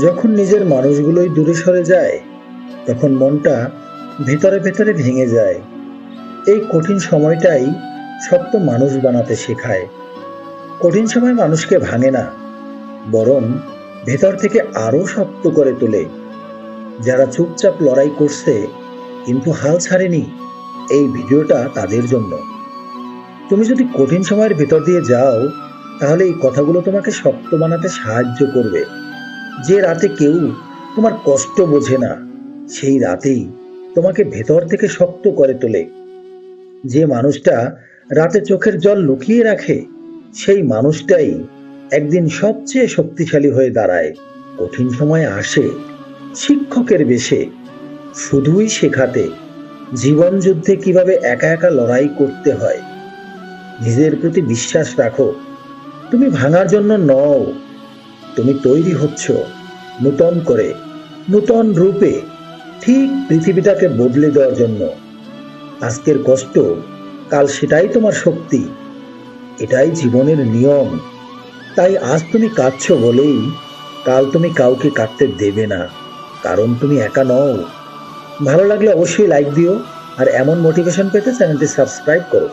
যখন নিজের মানুষগুলোই দূরে সরে যায়, তখন মনটা ভেতরে ভেতরে ভেঙে যায়। এই কঠিন সময়টাই শক্ত মানুষ বানাতে শেখায়। কঠিন সময় মানুষকে ভাঙে না, বরং ভেতর থেকে আরও শক্ত করে তোলে। যারা চুপচাপ লড়াই করছে, কিন্তু হাল ছাড়েনি এই ভিডিওটা তাদের জন্য। তুমি যদি কঠিন সময়ের ভেতর দিয়ে যাও, তাহলে এই কথাগুলো তোমাকে শক্ত বানাতে সাহায্য করবে। যে রাতে কেউ তোমার কষ্ট বোঝে না, সেই রাতেই তোমাকে ভেতর থেকে শক্ত করে তোলে। যে মানুষটা রাতে চোখের জল লুকিয়ে রাখে, সেই মানুষটাই একদিন সবচেয়ে শক্তিশালী হয়ে দাঁড়ায়। কঠিন সময় আসে শিক্ষকের বেশে। শুধুই শেখাতে জীবন যুদ্ধে কীভাবে একা একা লড়াই করতে হয়। নিজের প্রতি বিশ্বাস রাখো। তুমি ভাঙার জন্য নও তুমি তৈরি হচ্ছ নূতন করে, নূতন রূপে, ঠিক পৃথিবীটাকে বদলে দেওয়ার জন্য। আজকের কষ্ট, কাল সেটাই তোমার শক্তি। এটাই জীবনের নিয়ম। তাই আজ তুমি কাঁদছো বলেই, কাল তুমি কাউকে কাঁদতে দেবে না, কারণ তুমি একা নও। ভালো লাগলে অবশ্যই লাইক দিও, আর এমন মোটিভেশন পেতে চ্যানেলটি সাবস্ক্রাইব করো।